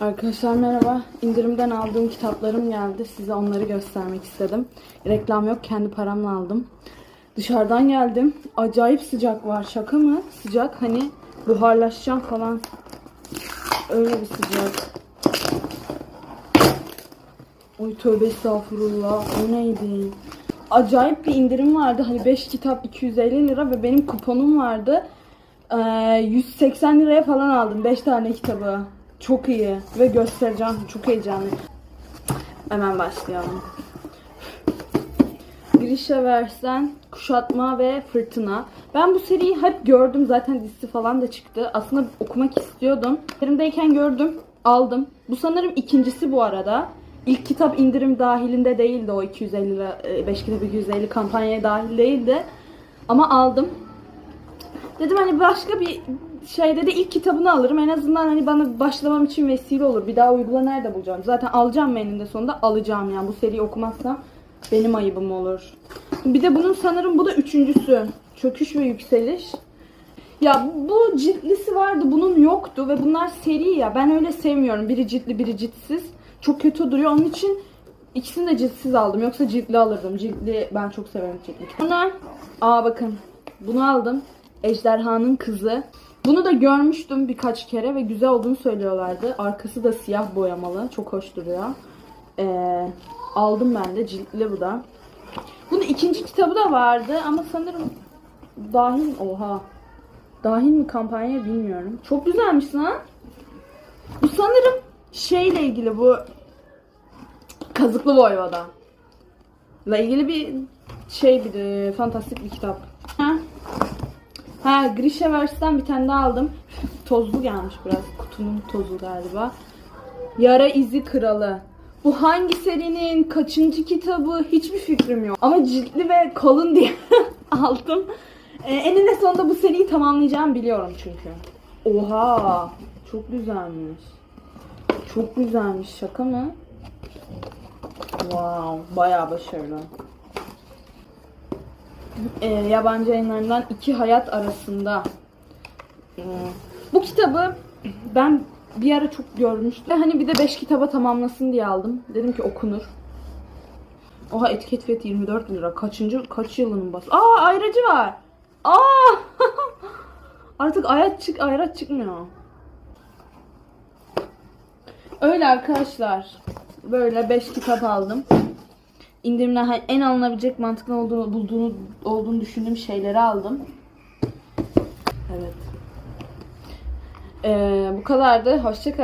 Arkadaşlar merhaba. İndirimden aldığım kitaplarım geldi. Size onları göstermek istedim. Reklam yok. Kendi paramla aldım. Dışarıdan geldim. Acayip sıcak var. Şaka mı? Sıcak. Hani buharlaşacağım falan. Öyle bir sıcak. Oy tövbe estağfurullah. O neydi? Acayip bir indirim vardı. Hani 5 kitap 250 lira ve benim kuponum vardı. Ee, 180 liraya falan aldım 5 tane kitabı. Çok iyi ve göstereceğim. Çok heyecanlı. Hemen başlayalım. Grisha Versen, Kuşatma ve Fırtına. Ben bu seriyi hep gördüm. Zaten dizisi falan da çıktı. Aslında okumak istiyordum. Elimdeyken gördüm. Aldım. Bu sanırım ikincisi bu arada. İlk kitap indirim dahilinde değildi o 250 lira, 5 kitap 250 kampanyaya dahil değildi. Ama aldım. Dedim hani başka bir şeyde de ilk kitabını alırım. En azından hani bana başlamam için vesile olur. Bir daha uygula nerede bulacağım? Zaten alacağım eninde sonunda alacağım yani. Bu seriyi okumazsam benim ayıbım olur. Bir de bunun sanırım bu da üçüncüsü. Çöküş ve yükseliş. Ya bu ciltlisi vardı bunun yoktu ve bunlar seri ya. Ben öyle sevmiyorum. Biri ciltli biri ciltsiz. Çok kötü duruyor. Onun için ikisini de ciltsiz aldım. Yoksa ciltli alırdım. Ciltli ben çok severim ciltli. Sonra aa bakın bunu aldım. Ejderhanın kızı. Bunu da görmüştüm birkaç kere ve güzel olduğunu söylüyorlardı. Arkası da siyah boyamalı. Çok hoş duruyor. Ee, aldım ben de. Ciltli bu da. Bunun ikinci kitabı da vardı ama sanırım dahil oha. Dahil mi kampanya bilmiyorum. Çok güzelmiş lan. Bu sanırım şeyle ilgili bu Kazıklı Voyvoda. ile ilgili bir şey bir fantastik bir kitap. Ha? Ha Grishaverse'den bir tane daha aldım. Tozlu gelmiş biraz. Kutunun tozu galiba. Yara İzi Kralı. Bu hangi serinin kaçıncı kitabı hiçbir fikrim yok. Ama ciltli ve kalın diye aldım. Ee, eninde sonunda bu seriyi tamamlayacağım biliyorum çünkü. Oha! Çok güzelmiş. Çok güzelmiş. Şaka mı? Wow. Bayağı başarılı. Ee, yabancı yayınlarından iki hayat arasında. Bu kitabı ben bir ara çok görmüştüm. Hani bir de 5 kitaba tamamlasın diye aldım. Dedim ki okunur. Oha etiket fiyatı 24 lira. Kaçıncı kaç yılının bas? Aa ayracı var. Aa! Artık ayrat çık ayrat çıkmıyor. Öyle arkadaşlar. Böyle 5 kitap aldım. İndirimden en alınabilecek mantıklı olduğunu bulduğunu olduğunu düşündüğüm şeyleri aldım. Evet. Ee, bu kadardı. Hoşçakalın.